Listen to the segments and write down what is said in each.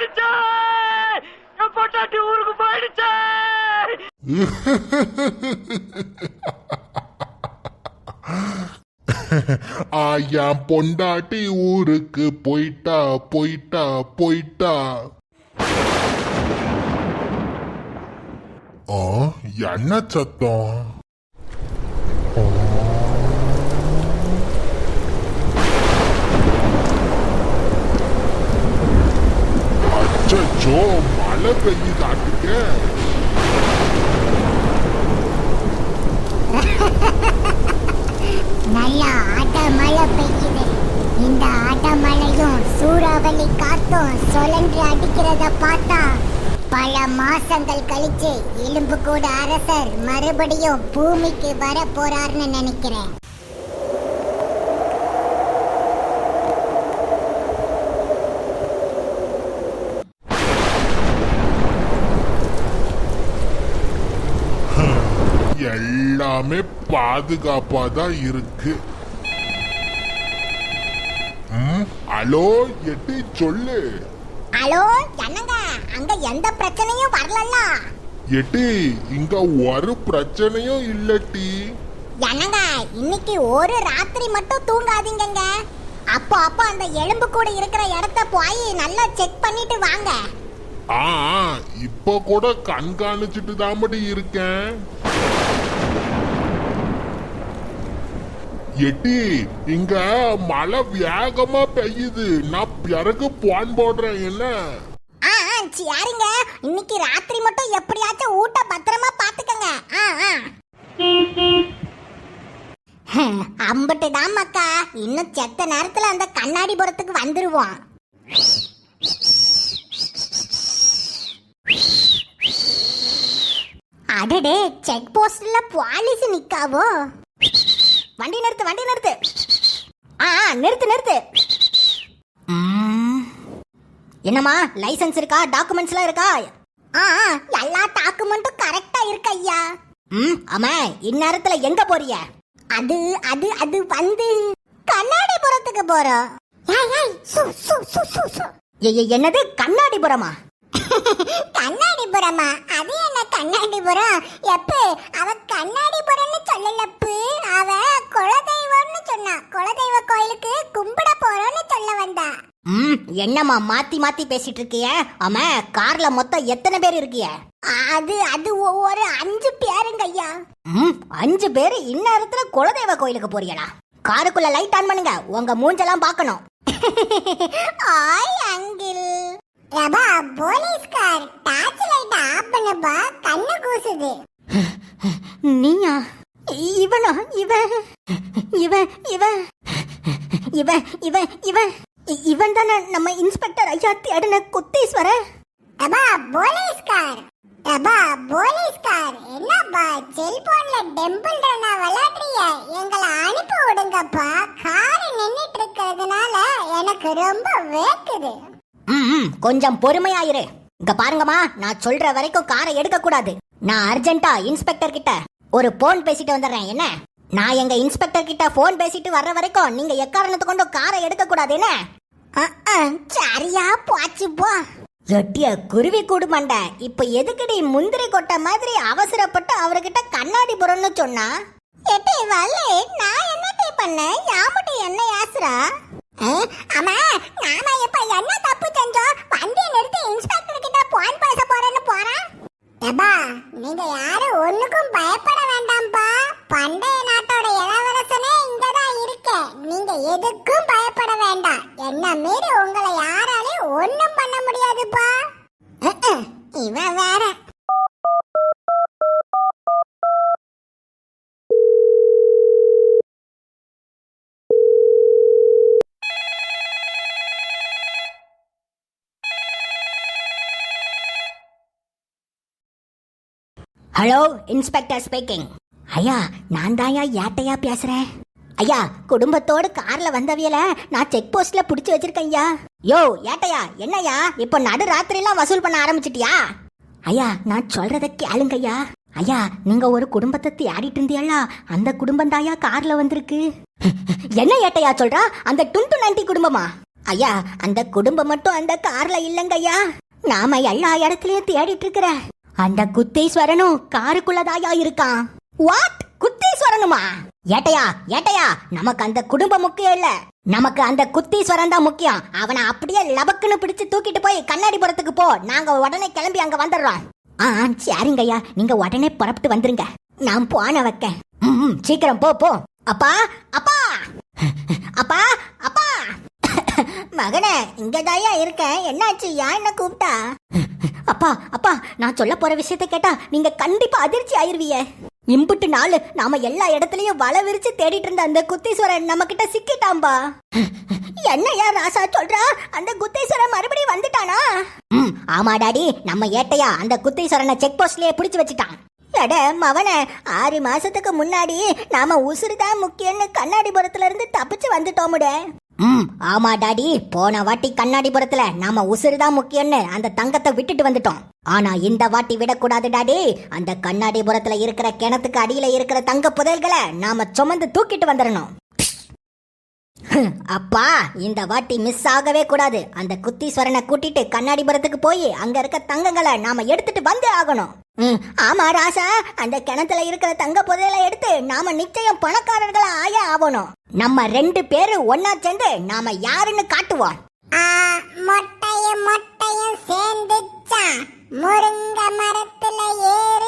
போயிடுச்சு! என் பொட்டாட்டி ஊருக்கு போயிடுச்சு! ஆயா பொண்டாட்டி ஊருக்கு போயிட்டா போயிட்டா போயிட்டா. ஆ, என்ன சத்தம் ஆ. ஐயோ மழை பெய்யுதாட்டுக்க நல்ல ஆட்ட மழை பெய்யுது. இந்த ஆட்ட மழையும் சூறாவளி காத்தும் சுழன்று அடிக்கிறத பார்த்தா பல மாசங்கள் கழிச்சு எலும்பு கூட அரசர் மறுபடியும் பூமிக்கு வர போறாருன்னு நினைக்கிறேன். எல்லாமே பாதுகாப்பா தான் இருக்கு ஹலோ எட்டி சொல்லு. ஹலோ என்னங்க? அங்க எந்த பிரச்சனையும் வரலல்ல. எட்டி இங்க ஒரு பிரச்சனையும் இல்லட்டி என்னங்க இன்னைக்கு ஒரு ராத்திரி மட்டும் தூங்காதீங்கங்க. அப்போ அப்போ அந்த எலும்பு கூட இருக்கிற இடத்த போய் நல்லா செக் பண்ணிட்டு வாங்க. ஆ இப்ப கூட கண்காணிச்சுட்டு தாமடி இருக்கேன். எட்டி இங்க மழை வேகமா பெய்யுது. நான் பிறகு போன் போடுறேன் என்ன? ஆ சரிங்க இன்னைக்கு ராத்திரி மட்டும் எப்படியாச்சும் ஊட்ட பத்திரமா பாத்துக்கங்க. ஆ ஆ. அம்பட்டு தான் மக்கா. இன்னும் செத்த நேரத்துல அந்த கண்ணாடி புறத்துக்கு வந்துருவோம். அடடே செக் போஸ்ட்ல போலீஸ் நிக்காவோ? வண்டி நிறுத்து வண்டி நிறுத்து. ஆ நிறுத்து நிறுத்து. என்னம்மா லைசன்ஸ் இருக்கா டாக்குமெண்ட்ஸ்லாம் இருக்கா? ஆ எல்லா டாக்குமெண்ட்டும் கரெக்டா இருக்கு ஐயா. ம் ஆமா இந்நேரத்துல எங்க போறிய? அது அது அது வந்து கண்ணாடிபுரத்துக்கு போறோம். ஏய் ஏய் சு சு சு சு சு. ஏய், என்னது கண்ணாடிபுரமா? கண்ணாடிபுரமா? அது என்ன கண்ணாடிபுரம்? எப்ப அவ கண்ணாடிபுரம்னு சொல்லலப்பு. அவ குலதெய்வம்னு சொன்னா. குலதெய்வ கோயிலுக்கு கும்பிட போறோம்னு சொல்ல வந்தா. ம். என்னம்மா மாத்தி மாத்தி பேசிட்டு இருக்கிய ஆமா கார்ல மொத்தம் எத்தனை பேர் இருக்கிய? அது அது ஒ- ஒரு அஞ்சு பேருங்க ஐயா. ம். அஞ்சு பேர் இந்நேரத்துல குலதெய்வ கோயிலுக்கு போறீங்களா காருக்குள்ள லைட் ஆன் பண்ணுங்க. உங்க மூஞ்செல்லாம் பார்க்கணும். ஆய் அங்கிள். ரபா போலீஸ்கார். டார்ச் லைட் ஆஃப் பண்ணுப்பா கண்ணு கூசுது. நீயா? இவனா? இவன் இவன் இவன் இவன் இவன் இவன் இ- இவன் தானே நம்ம இன்ஸ்பெக்டர் ஐயா தேடின குத்தீஸ்வர? அபா போலீஸ்கார். அபா போலீஸ்கார். என்னப்பா செல்போன்ல டெம்பிள் ரன்னா விளையாடுறீங்க எங்களை அனுப்பி விடுங்கப்பா. கார் நின்னுட்டு இருக்கிறதுனால எனக்கு ரொம்ப வேக்குது. ம் கொஞ்சம் பொறுமையாயிரு. இங்க பாருங்கம்மா நான் சொல்ற வரைக்கும் காரை எடுக்க கூடாது நான் அர்ஜென்ட்டா இன்ஸ்பெக்டர் கிட்ட ஒரு போன் பேசிட்டு வந்துடுறேன் என்ன? நான் எங்க இன்ஸ்பெக்டர் கிட்ட போன் பேசிட்டு வர்ற வரைக்கும் நீங்க எக்காரணத்தை கொண்டு காரை எடுக்க கூடாது என்ன சரியா போச்சு போ. எட்டிய குருவி கூடுமண்ட இப்ப எதுக்குடி முந்திரி கொட்டை மாதிரி அவசரப்பட்டு அவர்கிட்ட கண்ணாடி புறம்னு சொன்னா? எட்டி வல்லே நான் என்னடி பண்ணேன்? யாமட்டி என்ன யாசுரா அம்மா நாம இப்ப என்ன தப்பு செஞ்சோம்? வண்டியை நிறுத்தி இன்ஸ்பெக்டர் கிட்ட போன் பேச போறேன்னு போறேன் ஏப்பா நீங்க யாரும் ஒண்ணுக்கும் பயப்பட வேண்டாம்ப்பா. பண்டைய நாட்டோட இளவரசனே இங்கதான் இருக்க. நீங்க எதுக்கும் பயப்பட வேண்டாம். என்ன மீறி உங்களை யாராலையும் ஒண்ணும் பண்ண முடியாதுப்பா. இவன் வேற. ஹலோ இன்ஸ்பெக்டர் ஸ்பீக்கிங் ஐயா நான் தாயா ஏட்டையா பேசுறேன்? ஐயா குடும்பத்தோடு கார்ல வந்தவியல நான் செக் போஸ்ட்ல புடிச்சு வச்சிருக்கேன் ஐயா. யோ ஏட்டையா என்னய்யா இப்போ நடு ராத்திரிலாம் வசூல் பண்ண ஆரம்பிச்சிட்டியா? ஐயா நான் சொல்றத கேளுங்க ஐயா. ஐயா நீங்க ஒரு குடும்பத்தை தேடிட்டு இருந்தியல்ல? அந்த குடும்பம் தாயா கார்ல வந்திருக்கு. என்ன ஏட்டையா சொல்றா? அந்த டுண்டு நண்டி குடும்பமா? ஐயா அந்த குடும்பம் மட்டும் அந்த கார்ல இல்லங்கய்யா நாம எல்லா இடத்துலயும் தேடிட்டு இருக்கிற அந்த குத்தீஸ்வரனும் காருக்குள்ளதாயா இருக்கான் வாட் குத்தீஸ்வரனுமா? ஏட்டையா ஏட்டையா நமக்கு அந்த குடும்பம் முக்கியம் இல்ல. நமக்கு அந்த குத்தீஸ்வரன் தான் முக்கியம். அவனை அப்படியே லபக்குன்னு பிடிச்சு தூக்கிட்டு போய் கண்ணாடி புறத்துக்கு போ. நாங்க உடனே கிளம்பி அங்க வந்துடுறோம். ஆ சரிங்க ஐயா நீங்க உடனே புறப்பட்டு வந்துருங்க. நான் போன வைக்க. ம், சீக்கிரம் போ போ. அப்பா அப்பா! அப்பா அப்பா! மகனே இங்கதாயா இருக்கேன் என்னாச்சு? யா என்ன கூப்பிட்டா? அப்பா அப்பா நான் சொல்ல போற விஷயத்த கேட்டா நீங்க கண்டிப்பா அதிர்ச்சி ஆயிருவிய இம்புட்டு நாள் நாம எல்லா இடத்துலயும் வலை விரிச்சு தேடிட்டு இருந்த அந்த குத்தீஸ்வரன் நம்ம கிட்ட சிக்கிட்டாம்பா. என்னையா ராசா சொல்றா? அந்த குத்தீஸ்வரன் மறுபடியும் வந்துட்டானா? ம் ஆமா டாடி நம்ம ஏட்டையா அந்த குத்தீஸ்வரனை செக் போஸ்ட்லயே பிடிச்சு வச்சுட்டான். எட மவனே ஆறு மாசத்துக்கு முன்னாடி நாம உசுறுதான் முக்கியம்னு கண்ணாடிபுரத்துல இருந்து தப்பிச்சு வந்துட்டோமுடே. ம். ஆமா டாடி. போன வாட்டி கண்ணாடிபுரத்துல நாம உசுறுதான் முக்கியம்னு அந்த தங்கத்தை விட்டுட்டு வந்துட்டோம். ஆனா இந்த வாட்டி விடக்கூடாது டாடி. அந்த கண்ணாடிபுரத்துல இருக்கிற கிணத்துக்கு அடியில இருக்கிற தங்க புதையல்களை நாம சுமந்து தூக்கிட்டு வந்துடணும். அப்பா இந்த வாட்டி மிஸ் ஆகவே கூடாது. அந்த குத்தீஸ்வரனை கூட்டிட்டு கண்ணாடிபுரத்துக்கு போய் அங்க இருக்க தங்கங்களை நாம எடுத்துட்டு வந்தே ஆகணும். ம், ஆமா ராசா. அந்த கிணத்துல இருக்கிற தங்க புதையலை எடுத்து நாம நிச்சயம் பணக்காரர்களா ஆய ஆகணும். நம்ம ரெண்டு பேரும் ஒன்னா சேர்ந்து நாம யாருன்னு காட்டுவோம். மொட்டையும் மொட்டையும் சேர்ந்துச்சா? முருங்க மரத்துல ஏறிச்சான்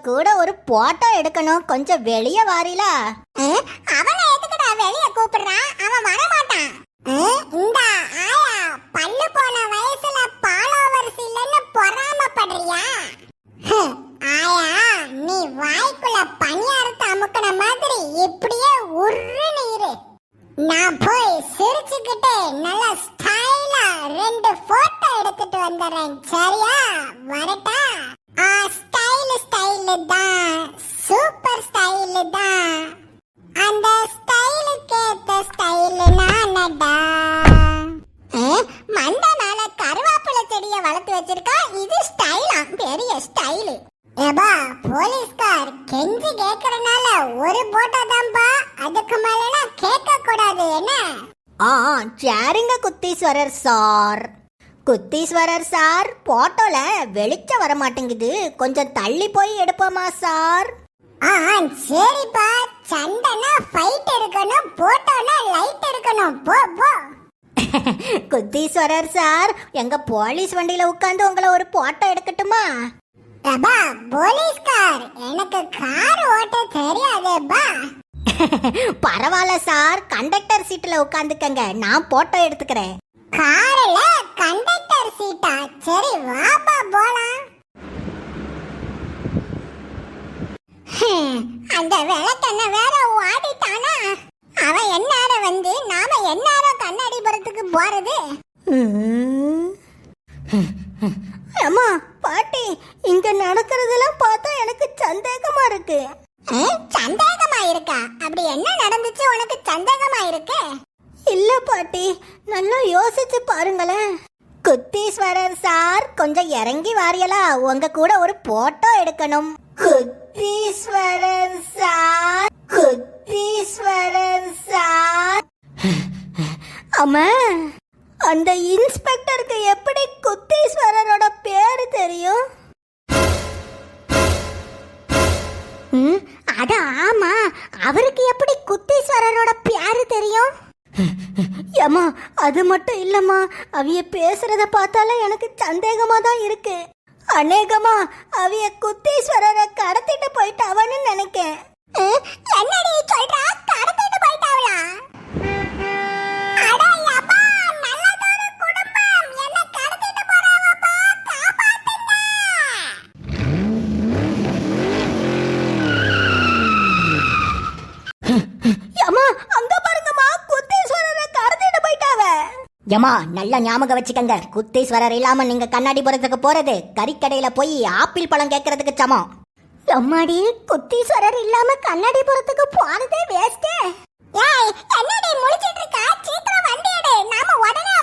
கூட ஒரு போட்டோ எடுக்கணும். கொஞ்சம் வெளியே வாரில. அவனை எதுக்குடா வெளிய கூப்பிடுறான் அவன் வர மாட்டான் இந்த ஆயா பல்லு போன வயசுல பாலோவர்ஸ் இல்லைன்னு பொறாமப்படுறியா? ஹம், ஆயா நீ வாய்க்குள்ள பணியாரத்தை அமுக்கின மாதிரி இப்படியே உருன்னு இரு. நான் போய் சிரிச்சுக்கிட்டு நல்ல ஸ்டைலா ரெண்டு போட்டோ எடுத்துட்டு வந்துடுறேன். சரியா? வரட்டா? ஆ தான் சூப்பர் ஸ்டைல் தான். அந்த ஸ்டைலுக்கு ஏத்த ஸ்டைல் நானடா. மண்ட மேல கருவேப்பிலை செடிய வளர்த்து வச்சிருக்கா? இது ஸ்டைலா பெரிய ஸ்டைலு ஏபா போலீஸ்கார் கெஞ்சி கேக்குறனால ஒரு போட்டோ தான்பா. அதுக்கு மேலனா கேட்க கூடாது என்ன ஆ சரிங்க குத்தீஸ்வரர் சார். குத்தீஸ்வரர் சார் போட்டோல வெளிச்சம் வர மாட்டேங்குது கொஞ்சம் தள்ளி போய் எடுப்போமா சார்? ஆ சரிப்பா. சண்டைனா ஃபைட் எடுக்கணும் போட்டோனா லைட் எடுக்கணும். போ போ. குத்தீஸ்வரர் சார் எங்க போலீஸ் வண்டியில உட்கார்ந்து உங்களை ஒரு போட்டோ எடுக்கட்டுமா? அப்பா போலீஸ்கார் எனக்கு கார் ஓட்ட தெரியாதேப்பா. பரவாயில்ல சார் கண்டக்டர் சீட்ல உட்காந்துக்கங்க நான் போட்டோ எடுத்துக்கிறேன். கார்ல கண்டக்டர் சீட்டா சரி வாப்பா போலாம் அந்த விளக்கண்ண வேற ஓடிட்டானா அவன் என்னார வந்து நாம என்னார கண்ணாடிபுரத்துக்கு போறது? அம்மா பாட்டி இங்க நடக்கிறதெல்லாம் பார்த்தா எனக்கு சந்தேகமா இருக்கு. சந்தேகமா இருக்கா? அப்படி என்ன நடந்துச்சு? உனக்கு சந்தேகமா இருக்கு? இல்ல பாட்டி நல்லா யோசிச்சு பாருங்களேன். குத்தீஸ்வரர் சார் கொஞ்சம் இறங்கி வாரியலா. உங்க கூட ஒரு போட்டோ எடுக்கணும். குத்தீஸ்வரர் சார். குத்தீஸ்வரர் சார். அம்மா அந்த இன்ஸ்பெக்டருக்கு எப்படி குத்தீஸ்வரரோட பேரு தெரியும்? ம், அட ஆமா அவருக்கு எப்படி குத்தீஸ்வரரோட பேரு தெரியும்? ஏம்மா அது மட்டும் இல்லம்மா அவிய பேசுறத பார்த்தாலே எனக்கு சந்தேகமா தான் இருக்கு. அநேகமா அவிய குத்தீஸ்வரரை கடத்திட்டு போயிட்டாவன்னு நினைக்கேன். என்னடி சொல்றா? கடத்திட்டு போயிட்டாவளா? ஏமா நல்ல ஞாபகம் வச்சுக்கங்க. குத்தீஸ்வரர் இல்லாம நீங்க கண்ணாடிபுரத்துக்கு போறது கறிக்கடையில போய் ஆப்பிள் பழம் கேட்கறதுக்கு சமம். எம்மாடி குத்தீஸ்வரர் இல்லாம கண்ணாடிபுரத்துக்கு போனதே வேஸ்ட் ஏய் என்னடி முடிச்சிட்டு இருக்கா? சீக்கிரம் வண்டி எடு. நாம உடனே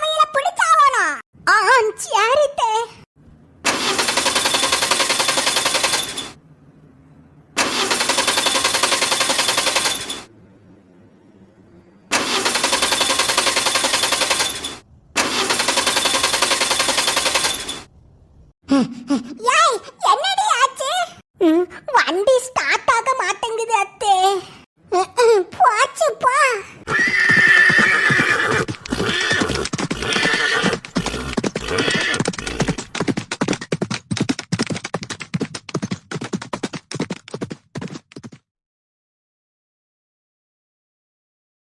완비 스타트!